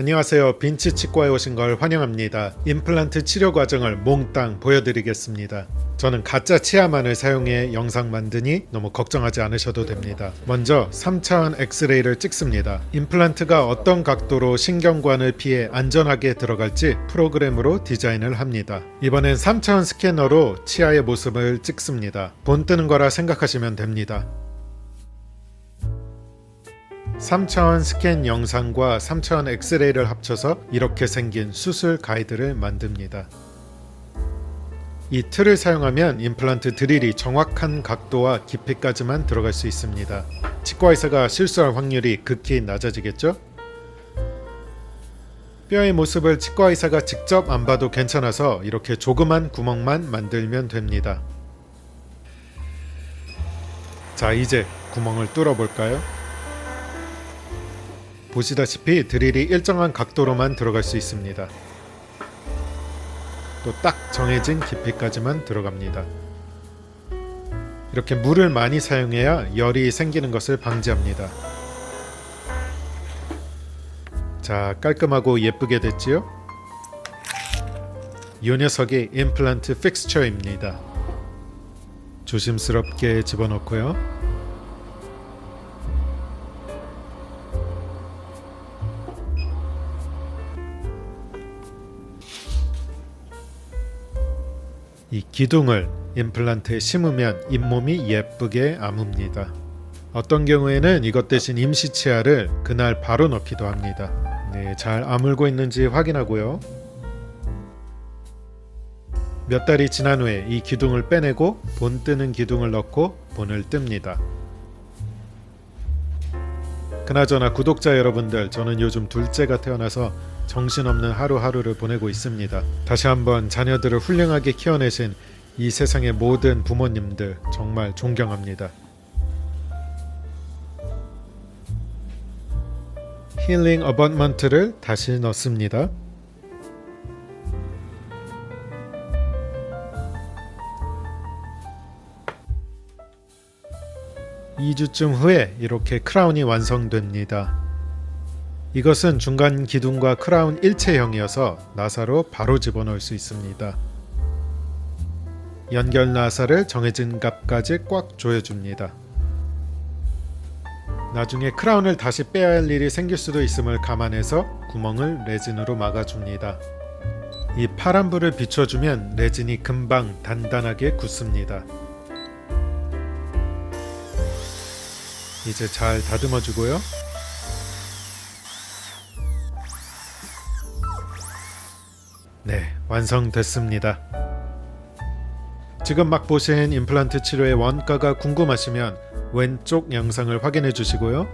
안녕하세요. 빈치 치과에 오신 걸 환영합니다. 임플란트 치료 과정을 몽땅 보여드리겠습니다. 저는 가짜 치아만을 사용해 영상 만드니 너무 걱정하지 않으셔도 됩니다. 먼저 3차원 엑스레이를 찍습니다. 임플란트가 어떤 각도로 신경관을 피해 안전하게 들어갈지 프로그램으로 디자인을 합니다. 이번엔 3차원 스캐너로 치아의 모습을 찍습니다. 본 뜨는 거라 생각하시면 됩니다. 3차원 스캔 영상과 3차원 엑스레이를 합쳐서 이렇게 생긴 수술 가이드를 만듭니다. 이 틀을 사용하면 임플란트 드릴이 정확한 각도와 깊이까지만 들어갈 수 있습니다. 치과 의사가 실수할 확률이 극히 낮아지겠죠? 뼈의 모습을 치과 의사가 직접 안 봐도 괜찮아서 이렇게 조그만 구멍만 만들면 됩니다. 자, 이제 구멍을 뚫어 볼까요? 보시다시피 드릴이 일정한 각도로만 들어갈 수 있습니다. 또 딱 정해진 깊이까지만 들어갑니다. 이렇게 물을 많이 사용해야 열이 생기는 것을 방지합니다. 자, 깔끔하고 예쁘게 됐지요? 이 녀석이 임플란트 픽스처입니다. 조심스럽게 집어넣고요. 이 기둥을 임플란트에 심으면 잇몸이 예쁘게 아뭅니다. 어떤 경우에는 이것 대신 임시 치아를 그날 바로 넣기도 합니다. 네, 잘 아물고 있는지 확인하고요. 몇 달이 지난 후에 이 기둥을 빼내고 본 뜨는 기둥을 넣고 본을 뜹니다. 그나저나 구독자 여러분들, 저는 요즘 둘째가 태어나서 정신없는 하루하루를 보내고 있습니다. 다시 한번 자녀들을 훌륭하게 키워내신 이 세상의 모든 부모님들 정말 존경합니다. 힐링 어번먼트를 다시 넣습니다. 2주쯤 후에 이렇게 크라운이 완성됩니다. 이것은 중간 기둥과 크라운 일체형이어서 나사로 바로 집어넣을 수 있습니다. 연결 나사를 정해진 값까지 꽉 조여줍니다. 나중에 크라운을 다시 빼야 할 일이 생길 수도 있음을 감안해서 구멍을 레진으로 막아줍니다. 이 파란 불을 비춰주면 레진이 금방 단단하게 굳습니다. 이제 잘 다듬어 주고요. 네, 완성됐습니다. 지금 막 보신 임플란트 치료의 원가가 궁금하시면 왼쪽 영상을 확인해 주시고요.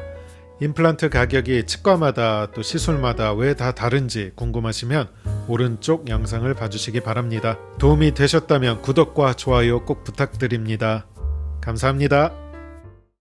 임플란트 가격이 치과마다 또 시술마다 왜 다 다른지 궁금하시면 오른쪽 영상을 봐주시기 바랍니다. 도움이 되셨다면 구독과 좋아요 꼭 부탁드립니다. 감사합니다.